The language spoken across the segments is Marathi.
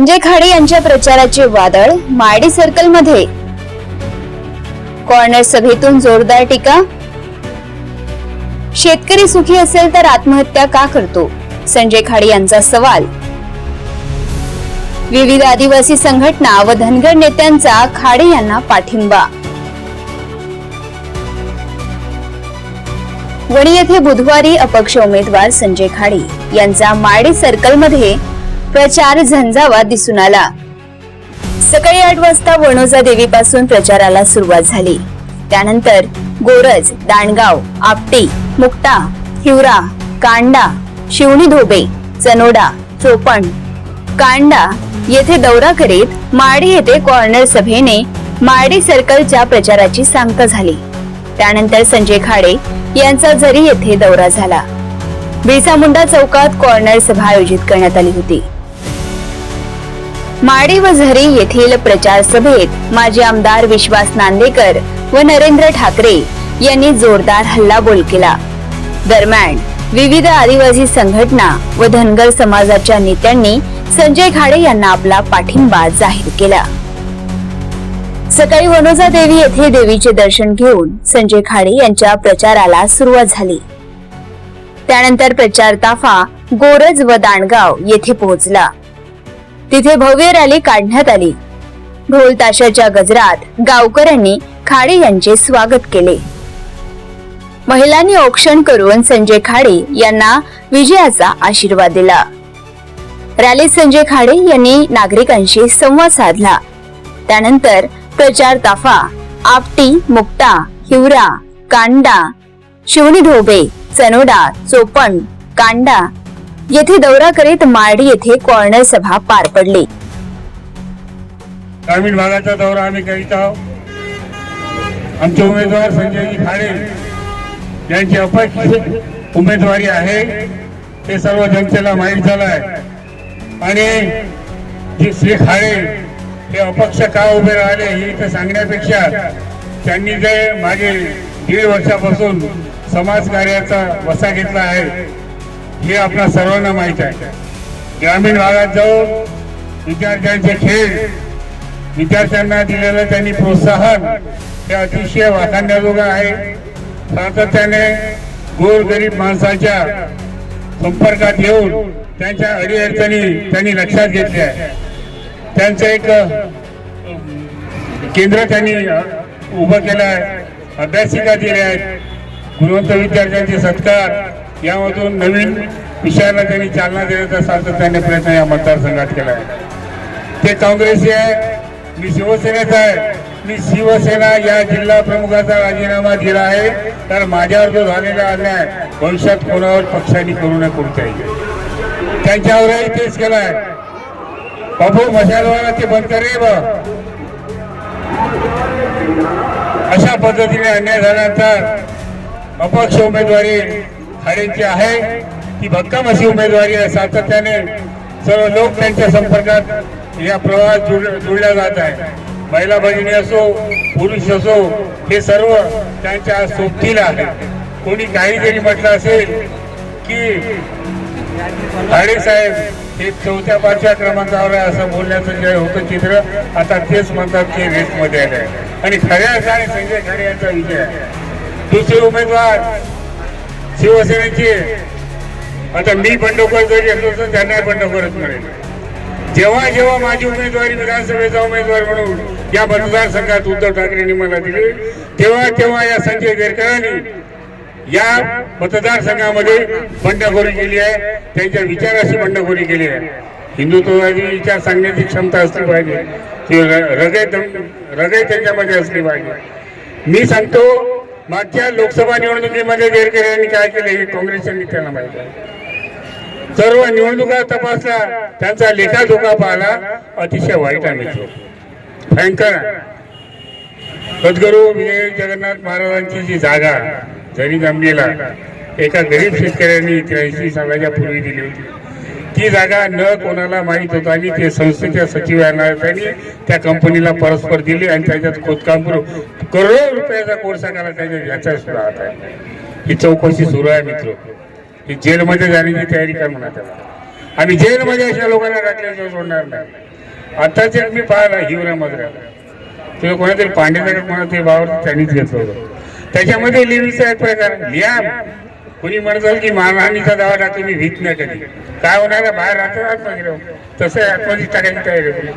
संजय खाडे यांच्या प्रचाराचे वादळ माडी सर्कलमध्ये कॉर्नर सभेतून जोरदार टीका. शेतकरी सुखी असेल तर आत्महत्या का करतो? संजय खाडे यांचा सवाल. विविध आदिवासी संघटना व धनगर नेत्यांचा खाडे यांना पाठिंबा. वणी येथे बुधवारी अपक्ष उमेदवार संजय खाडे यांचा माडी सर्कलमध्ये प्रचार झंझावा दिसून आला. सकाळी आठ वाजता वणोजा देवीपासून प्रचाराला सुरुवात झाली. त्यानंतर गोरज दांडगाव आपटे मुक्ता हिवरा कांडा शिवणी धोबे चनोडा चोपण कांडा येथे दौरा करीत माडी येथे कॉर्नर सभेने माडी सर्कलच्या प्रचाराची सांगता झाली. त्यानंतर संजय खाडे यांचा झरी येथे दौरा झाला. बिरसा मुंडा चौकात कॉर्नर सभा आयोजित करण्यात आली होती. माडी व झरी येथील प्रचार सभेत माजी आमदार विश्वास नांदेकर व नरेंद्र ठाकरे यांनी जोरदार हल्लाबोल केला. दरम्यान विविध आदिवासी संघटना व धनगर समाजाच्या नेत्यांनी संजय खाडे यांना आपला पाठिंबा जाहीर केला. सकाळी वनोजा देवी येथे देवीचे दर्शन घेऊन संजय खाडे यांच्या प्रचाराला सुरुवात झाली. त्यानंतर प्रचार ताफा गोरज व दांडगाव येथे पोहोचला. तिथे भव्य रॅली काढण्यात आली. ढोल ताशाच्या गजरात गावकऱ्यांनी खाडे यांचे स्वागत केले. महिलांनी औक्षण करून संजय खाडे यांना विजयाचा आशीर्वाद दिला. रॅलीत संजय खाडे यांनी नागरिकांशी संवाद साधला. त्यानंतर प्रचार ताफा आपटी मुक्ता हिवरा कांडा शिवणी ढोबे चनोडा चोपण कांडा येथे दौरा करीत मार्डी येथे कॉर्नर सभा पार पडली. ग्रामीण भागाचा दौरा आम्ही करीत आहोत. आमचे उमेदवार संजय खाडे यांची अपक्ष उमेदवारी आहे. ते सर्व जनतेला माहीत झालं आहे आणि जे श्री खाडे हे अपक्ष का उभे राहिले हे इथं सांगण्यापेक्षा त्यांनी जे मागे दीड वर्षापासून समाजकार्याचा वसा घेतला आहे हे आपल्या सर्वांना माहीत आहे. ग्रामीण भागात जाऊन विद्यार्थ्यांचे खेळ विद्यार्थ्यांना दिलेलं त्यांनी प्रोत्साहन हे अतिशय वाखाणण्याजोगं आहे. सातत्याने गोर गरीब माणसाच्या संपर्कात येऊन त्यांच्या अडीअडचणी त्यांनी लक्षात घेतल्या. आहे त्यांचं एक केंद्र त्यांनी उभं केलं आहे अभ्यासिका दिल्या आहेत. गुणवंत विद्यार्थ्यांचे सत्कार यामधून नवीन विषयाला त्यांनी चालना देण्याचा सातत्याने प्रयत्न या मतदारसंघात केला आहे. ते काँग्रेसी आहे मी शिवसेनेचा आहे. मी शिवसेना या जिल्हा प्रमुखाचा राजीनामा दिला आहे. तर माझ्यावर जो झालेला अन्याय भविष्यात कोणावर पक्षांनी करू नये कोणत्याही. त्यांच्यावरही तेच केलाय बाबू मशालवाला ते बंद करे बा अशा पद्धतीने अन्याय झाल्यानंतर अपक्ष उमेदवारी खाडेंची आहे. की भक्कम अशी उमेदवारी आहे. सातत्याने सर्व लोक त्यांच्या संपर्कात या प्रवाहात जुळ जुळल्या जात आहे महिला भगिनी असो पुरुष असो हे सर्व त्यांच्या सोबतीला आहे. कोणी काही जरी म्हटलं असेल की खाडे साहेब हे चौथ्या पाचव्या क्रमांकावर आहे असं बोलण्याचं जे होतं चित्र आता तेच म्हणतात ते रेसमध्ये आले. आहे. आणि खऱ्या अर्थाने संजय खरे यांचा विजय आहे. दुसरे उमेदवार शिवसेनेचे. आता मी बंडखोर जरी असलो तर त्यांनाही बंडखोरच मिळेल जेव्हा जेव्हा माझी उमेदवारी विधानसभेचा उमेदवार म्हणून या मतदारसंघात उद्धव ठाकरेंनी मला दिली तेव्हा तेव्हा या संजय गैरकरांनी या मतदारसंघामध्ये बंडखोरी केली आहे. त्यांच्या विचाराशी बंडखोरी केली आहे. हिंदुत्ववादी विचार सांगण्याची क्षमता असली पाहिजे. ती रगय हृदय हृदय त्यांच्यामध्ये असली पाहिजे. मी सांगतो मागच्या लोकसभा निवडणुकीमध्ये गैरकऱ्यांनी काय केलं हे काँग्रेसच्या नेत्यांना माहिती सर्व निवडणुका तपासल्या त्यांचा लेखाजोखा पाहिला अतिशय वाईट आहे मित्र. भयंकर सद्गुरू विजय जगन्नाथ महाराजांची जी जागा जरी जमलेला एका गरीब शेतकऱ्यांनी त्र्याऐंशी सालाच्या पूर्वी दिली होती. ती जागा न कोणाला माहीत होता. आणि ते संस्थेच्या सचिवांना त्यांनी त्या कंपनीला परस्पर दिली आणि त्याच्यात खोदकाम करून करोडो रुपयाचा कोळसा केला त्याच्या याचा सुद्धा हात आहे. ही चौकशी सुरू आहे मित्र. ही जेलमध्ये जाण्याची तयारी काय म्हणा त्याला. आम्ही जेलमध्ये अशा लोकांना टाकल्याशिवाय सोडणार नाही. आताच एक मी पाहिला हिवरा मजरा. तुला कोणातरी पांडेकडे कोणातरी बावर त्यांनीच घेतलं होतं. त्याच्यामध्ये लिव्हीचा एक प्रकार लिहा कुणी म्हणत की मानहानीचा दावा टाकतो मी भीत नाही कधी. काय होणार आहे? बाहेर राहतो आतमध्ये राहू तसं आहे, आतमध्ये टाकायची तयारी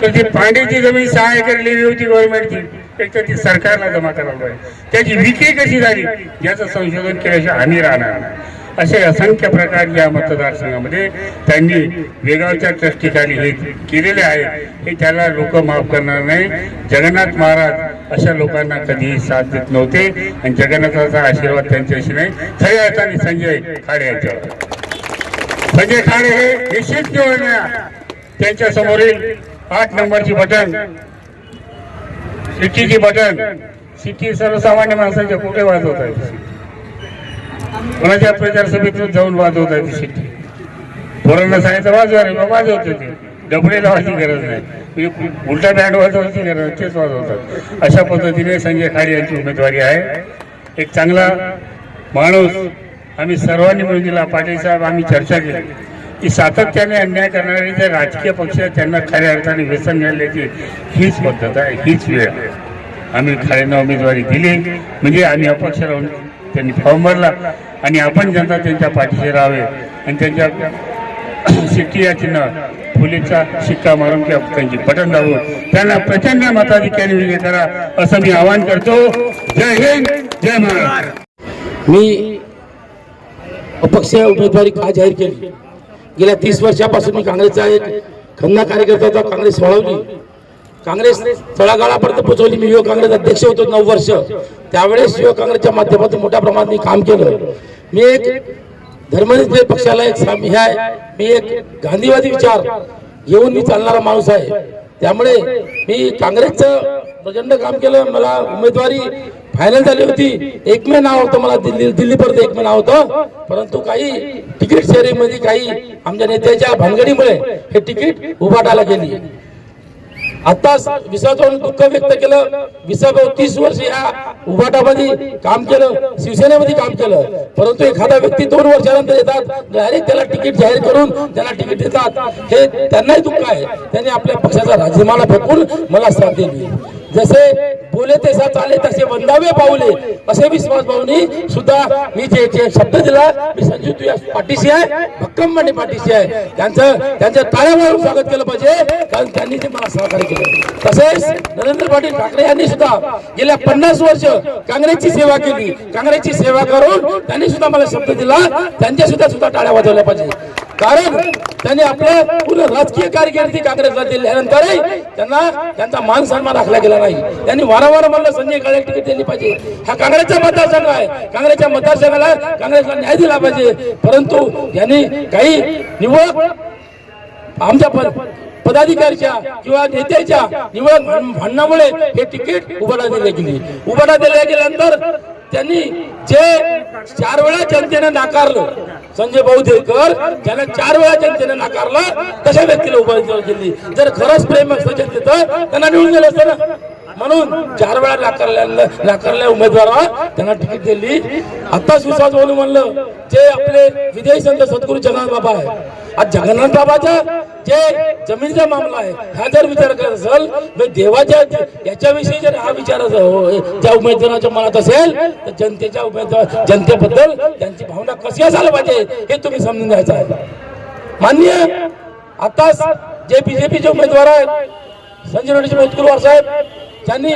तर ती पांडेची जमीन सहा एकर लिहिली होती गव्हर्नमेंटची एक तर ती सरकारला जमा करायला त्याची विक्री कशी झाली? याचं संशोधन केल्याशिवाय आम्ही राहणार नाही. असे असंख्य प्रकार या मतदारसंघामध्ये त्यांनी वेगावच्या ठिकाणी हे केलेले आहे. हे त्याला लोक माफ करणार नाही. जगन्नाथ महाराज अशा लोकांना कधीही साथ देत नव्हते आणि जगन्नाथाचा आशीर्वाद त्यांच्याशी नाही. खऱ्या अर्थाने संजय खाडे यांच्यावर. संजय खाडे हे निश्चित निवडण्या त्यांच्या समोरील आठ नंबरची बटन. सिटीची बटन. सिटी सर्वसामान्य माणसाच्या कुठे वाजवत आहे? कोणाच्या प्रचार सभेतून जाऊन वाजवत आहे ती पोरांना सांगायचं वाजवा रे बा वाजवते ते डबडे लावायची गरज नाही. म्हणजे उलटा बँड वाजवायची गरज नाही, तेच वाजवतात अशा पद्धतीने संजय खाडे यांची उमेदवारी आहे. एक चांगला माणूस आम्ही सर्वांनी मिळून दिला. पाटील साहेब आम्ही चर्चा केली. की सातत्याने अन्याय करणारे जे राजकीय पक्ष आहेत त्यांना खऱ्या अर्थाने व्यसन घालण्याची हीच पद्धत आहे हीच वेळ आम्ही खाडेंना उमेदवारी दिली. म्हणजे आम्ही अपक्ष राहून त्यांनी फॉर्म भरला. आणि आपण जनता त्यांच्या पाठीशी राहावे. आणि त्यांच्या शिट्टी या चिन्ह फुलेचा शिक्का मारून किंवा त्यांची बटन दाबून त्यांना प्रचंड मताधिक्याने विजय करा असं मी आवाहन करतो. जय हिंद जय महाराष्ट्र. मी अपक्ष उमेदवारी का जाहीर केली? गेल्या तीस वर्षापासून मी काँग्रेसचा एक खन्ना कार्यकर्ता होता काँग्रेस वळवली काँग्रेस तळागाळापर्यंत पोहोचवली. मी युवक काँग्रेस अध्यक्ष होतो नऊ वर्ष. त्यावेळेस युवक काँग्रेसच्या माध्यमातून मोठ्या प्रमाणात मी काम केलं. मी एक धर्मनिष्ठ पक्षाला एक साम- हे आहे. मी एक गांधीवादी विचार घेऊन मी चालणारा माणूस आहे. त्यामुळे मी काँग्रेसचं प्रचंड काम केलं. मला उमेदवारी फायनल झाली होती. एकमेव नाव होतं मला. दिल्ली दिल्लीपर्यंत एकमेव नाव होतं. परंतु काही तिकीट शहरीमध्ये काही आमच्या नेत्याच्या भानगडीमुळे हे तिकीट उभाटायला गेली. आताच विसाचं दुःख व्यक्त केलं. विसाभाऊ तीस वर्ष या उभाटामध्ये काम केलं. शिवसेनेमध्ये काम केलं. परंतु एखादा व्यक्ती दोन वर्षानंतर येतात म्हणजे डायरेक्ट त्याला तिकीट जाहीर करून त्याला तिकीट देतात. हे त्यांनाही दुःख आहे. त्यांनी आपल्या पक्षाचा राजीनामा फेकून मला साथ दिली. जसे बोले तसा चाले तसे वंदावे पावले असे विश्वास भाऊनी सुद्धा मी जे जे शब्द दिला मी संजू तुझ्या पाठीशी आहे भक्कमपणे पाठीशी आहे. त्यांचं त्यांच्या टाळ्या स्वागत केलं पाहिजे कारण त्यांनी ते मला सहकार्य केलं. तसेच नरेंद्र पाटील ठाकरे यांनी सुद्धा गेल्या पन्नास वर्ष काँग्रेसची सेवा केली. काँग्रेसची सेवा करून त्यांनी सुद्धा मला शब्द दिला त्यांच्या सुद्धा सुद्धा टाळ्या वाजवल्या पाहिजे. कारण त्यांनी आपल्या पूर्ण राजकीय कारकिर्दी काँग्रेसला दिल्यानंतरही त्यांना त्यांचा मान सन्मान राखला गेला नाही त्यांनी वारंवार म्हणलं संजय काळे तिकीट दिली पाहिजे. हा काँग्रेसचा मतदारसंघ आहे. काँग्रेसच्या मतदारसंघाला काँग्रेसला न्याय दिला पाहिजे. परंतु यांनी काही निवड आमच्या पद पदाधिकारीच्या किंवा नेत्याच्या निवड भां- भांडणामुळे हे तिकीट उभाटा दिले गेले उभाटा दिल्या गेल्यानंतर त्यांनी जे चार वेळा जनतेने नाकारलं संजय भाऊ देवकर ज्याला चार वेळा जनतेने नाकारलं तशा व्यक्तीला उभा केली जर खरंच प्रेम असतं जनतेचं त्यांना निवडून गेलं असतं ना. म्हणून चार वेळा नाकारल्या नाकारल्या उमेदवाराला त्यांना तिकीट दिली. आताच विश्वास बोलू म्हणलं जे आपले विदेश संत सद्गुरू जगन्नाथ बाबा आहे आज जगन्नाथ बाबाचा जे जमिनीचा मामला आहे हा जर विचार करत असेल म्हणजे देवाच्या याच्याविषयी जर हा विचार त्या हो- उमेदवाराच्या मनात असेल तर जनतेच्या उमेदवार जनतेबद्दल त्यांची भावना कशी असायला पाहिजे हे तुम्ही समजून घ्यायचं आहे. मान्य आताच जे बीजेपीचे उमेदवार आहेत संजय रोडचे मोतकुरवार साहेब त्यांनी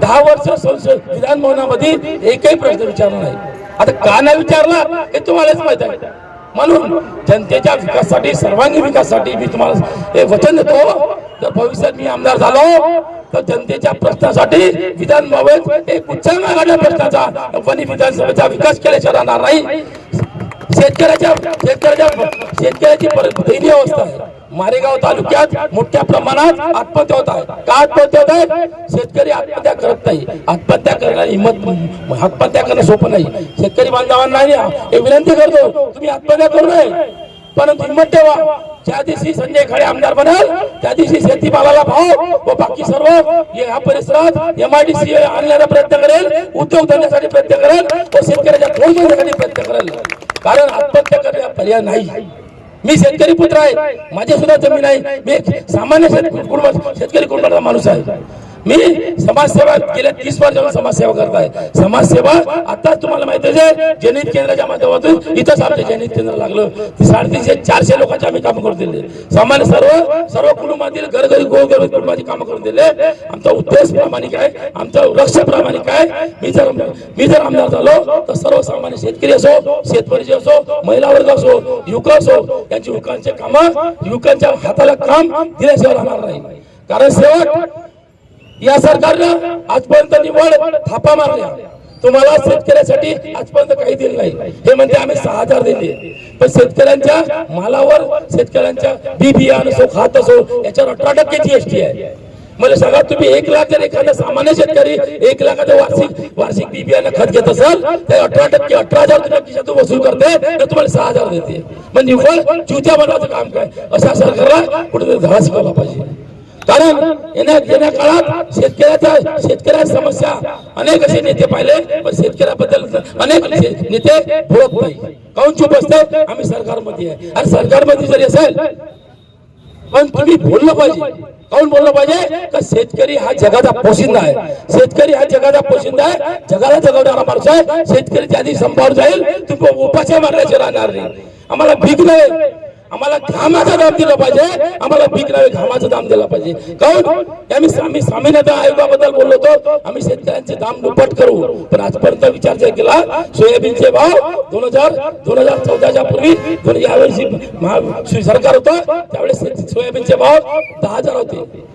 दहा वर्ष संसद विधान भवनामध्ये एकही प्रश्न विचारला नाही. आता का नाही विचारला हे तुम्हालाच माहीत आहे. म्हणून जनतेच्या विकासासाठी सर्वांगीण विकासासाठी मी तुम्हाला हे वचन देतो. जर भविष्यात मी आमदार झालो तर जनतेच्या प्रश्नासाठी विधान भवन एक उच्चांग आघाडल्या प्रश्नाचा वनी विधानसभेचा विकास केल्याशिवाय राहणार नाही. शेतकऱ्याच्या शेतकऱ्याच्या शेतकऱ्याची परत दयनीय अवस्था आहे. मारेगाव तालुक्यात मोठ्या प्रमाणात आत्महत्या होत आहे. का आत्महत्या होत आहे? शेतकरी आत्महत्या करत नाही. आत्महत्या करण्याची हिंमत आत्महत्या करणं सोपं नाही. शेतकरी बांधवांना विनंती करतो तुम्ही आत्महत्या करू नये. परंतु हिंमत ठेवा. ज्या दिवशी संजय खडे आमदार बनाल त्या दिवशी शेती मालाला भाव व बाकी सर्व या परिसरात एमआयडीसी आणण्याचा प्रयत्न करेल उद्योग धंद्यासाठी प्रयत्न करेल व शेतकऱ्याच्या प्रयत्न करेल. कारण आत्महत्या करण्याचा पर्याय नाही. मी शेतकरी पुत्र आहे. माझी सुद्धा जमीन आहे. मी सामान्य शेत- कुटुंब शेतकरी कुटुंबाचा माणूस आहे. मी समाजसेवा गेल्या तीस वर्षापासून समाजसेवा करत आहे. समाजसेवा आता तुम्हाला माहिती आहे जनित केंद्राच्या माध्यमातून इथंच आमच्या जनित केंद्र लागलं. साडेतीनशे चारशे लोकांचे आम्ही काम करून दिले. सामान्य सर्व सर्व कुटुंबातील घरघरी गोरगरीब कुटुंबाची कामं करून दिले. आमचा उद्देश प्रामाणिक आहे. आमचा लक्ष प्रामाणिक आहे. मी जर मी जर आमदार झालो तर सर्वसामान्य शेतकरी असो शेतकरी असो महिला वर्ग असो युवक असो यांची युवकांचे काम युवकांच्या हाताला काम दिल्याशिवाय राहणार नाही. कारण सेवक या सरकारनं आजपर्यंत निवड थापा मारल्या. तुम्हाला शेतकऱ्यासाठी आजपर्यंत काही दिलं नाही. हे म्हणते आम्ही सहा हजार दिले. पण शेतकऱ्यांच्या मालावर शेतकऱ्यांच्या बी बियाण असो खात असो याच्यावर अठरा टक्के जीएसटी आहे. मला सांगा तुम्ही एक लाख जर एखादा सामान्य शेतकरी एक लाखाचं वार्षिक वार्षिक बी बियाणं खत घेत असाल तर अठरा टक्के अठरा हजार खिशातून वसूल करते तर तुम्हाला सहा हजार देते. पण निव्वळ चुत्या मनाचं काम काय? अशा सरकारला कुठेतरी धडा शिकवला पाहिजे. कारण येण्या येण्या काळात शेतकऱ्याच्या शेतकऱ्या समस्या. अनेक असे नेते पाहिले पण शेतकऱ्याबद्दल अनेक नेते बोलत नाही. काऊन चूप असतात आम्ही सरकारमध्ये आहे. आणि सरकारमध्ये जरी असेल पण तुम्ही बोललं पाहिजे. काऊन बोललं पाहिजे? का शेतकरी हा जगाचा पोशिंदा आहे. शेतकरी हा जगाचा पोशिंदा आहे. जगाला जगवणारा माणूस आहे. शेतकरी त्या दिवशी संपावर जाईल. तुम्ही उपाच्या मारण्याचे राहणार नाही. आम्हाला भीक नाही. आम्हाला घामाचा दाम दिला पाहिजे. आम्हाला भीक नाही घामाचा दाम दिला पाहिजे. काऊन आम्ही आम्ही सामान्यता आयोगाबद्दल बोललो होतो. आम्ही शेतकऱ्यांचे दाम दुप्पट करू. पण आजपर्यंत विचार जर केला सोयाबीनचे भाव दोन हजार दोन हजार चौदाच्या पूर्वी दोन यावर्षी सरकार होतं. त्यावेळेस सोयाबीनचे भाव दहा हजार होते.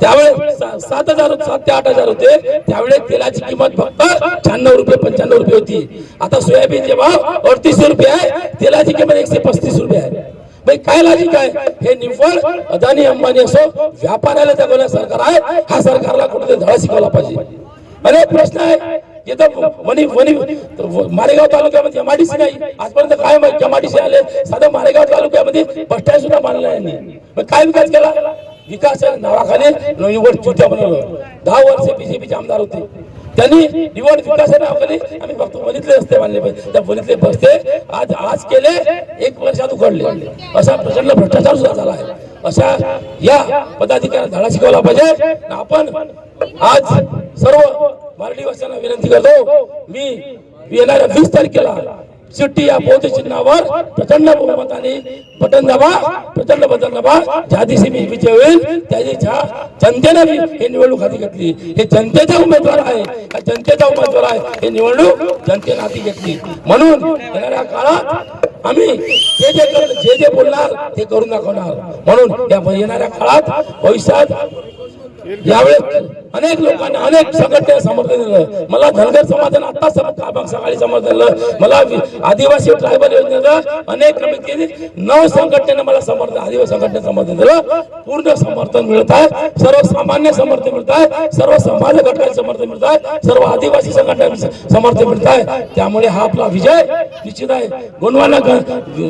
त्यावेळेस सात हजार सात ते आठ हजार होते. त्यावेळेस तेलाची किंमत फक्त शहाण्णव रुपये पंच्याण्णव रुपये होती. आता सोयाबीनचे भाव अडतीसशे रुपये आहे. तेलाची किंमत एकशे पस्तीस रुपये आहे. भाई काय लॉजिक आहे? हे निव्वळ अदानी अंबानी असो व्यापाऱ्याला जगवण्या सरकार आहे हा सरकारला कुठेतरी धडा शिकवला पाहिजे. अनेक प्रश्न आहे इथं वणी वणी मारेगाव तालुक्यामध्ये एमआयडीसी नाही. आजपर्यंत काय एमआयडीसी आले? साधं मारेगाव तालुक्यामध्ये बसस्टँड सुद्धा बांधला यांनी. काय विकास केला? विकास नावाखाली निवड चुट्या बनवलं दहा वर्ष बीजेपीचे आमदार होते. त्यांनी निवड विकासाने आपले आम्ही फक्त वणीतले रस्ते बांधले पाहिजे. त्या वणीतले रस्ते आज आज केले एक वर्षात उघडले असा प्रचंड भ्रष्टाचार सुद्धा झाला आहे. अशा या पदाधिकाऱ्यांना धडा शिकवला पाहिजे. आपण आज सर्व मराठी भाषांना विनंती करतो मी येणाऱ्या वीस तारखेला सिट्टी या बौद्ध चिन्हावर प्रचंड बहुमताने बटन दाबा प्रचंड बटन दाबा. ज्या दिवशी मी विजय होईल त्या दिवशी जनतेने हे निवडणूक हाती घेतली. हे जनतेचा उमेदवार आहे. हा जनतेचा उमेदवार आहे. हे निवडणूक जनतेने हाती घेतली. म्हणून येणाऱ्या काळात आम्ही जे जे जे जे बोलणार ते करून दाखवणार. म्हणून या येणाऱ्या काळात भविष्यात यावेळेस अनेक लोकांनी अनेक संघटने समर्थन दिलं. मला धनगर समाजाने आता सम- सकाळी समर्थन दिलं. मला आदिवासी ट्रायबल योजनेचं अनेक कमिटी नऊ संघटनेने मला समर्थन आदिवासी संघटने समर्थन दिलं. पूर्ण समर्थन मिळत आहे. सर्वसामान्य समर्थन मिळत आहे. सर्व समाज घटकांचे समर्थन मिळत आहे. सर्व आदिवासी संघटनांचे समर्थन मिळत आहे. त्यामुळे हा आपला विजय निश्चित आहे. गोंडवाना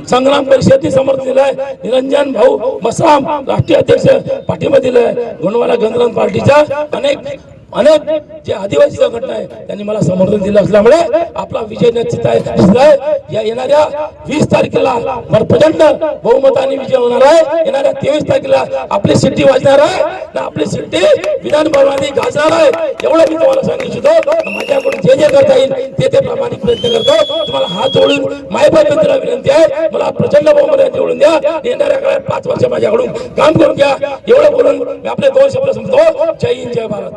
संग्राम परिषदेने समर्थन दिलं आहे. निरंजन भाऊ मसाम राष्ट्रीय अध्यक्ष पाठिंबा दिलाय गोंडवाना गणराज पार्टीच्या अनेक অনেক अनेक जे आदिवासी संघटना आहे त्यांनी मला समर्थन दिलं असल्यामुळे आपला विजय निश्चित आहे या येणाऱ्या वीस तारखेला मला प्रचंड बहुमताने विजय होणार आहे. येणाऱ्या तेवीस तारखेला आपली सिट्टी वाजणार आहे. ना आपली सिट्टी विधान भवनाने गाजणार आहे. एवढं मी तुम्हाला सांगू इच्छितो. माझ्याकडून जे जे करता येईल ते ते प्रामाणिक प्रयत्न करतो. तुम्हाला हात जोडून मायबाबद्दल विनंती आहे. मला प्रचंड बहुमताने निवडून द्या. येणाऱ्या काळात पाच वर्ष माझ्याकडून काम करून घ्या. एवढं बोलून मी आपले दोन शब्द सांगतो जय हिंद जय भारत.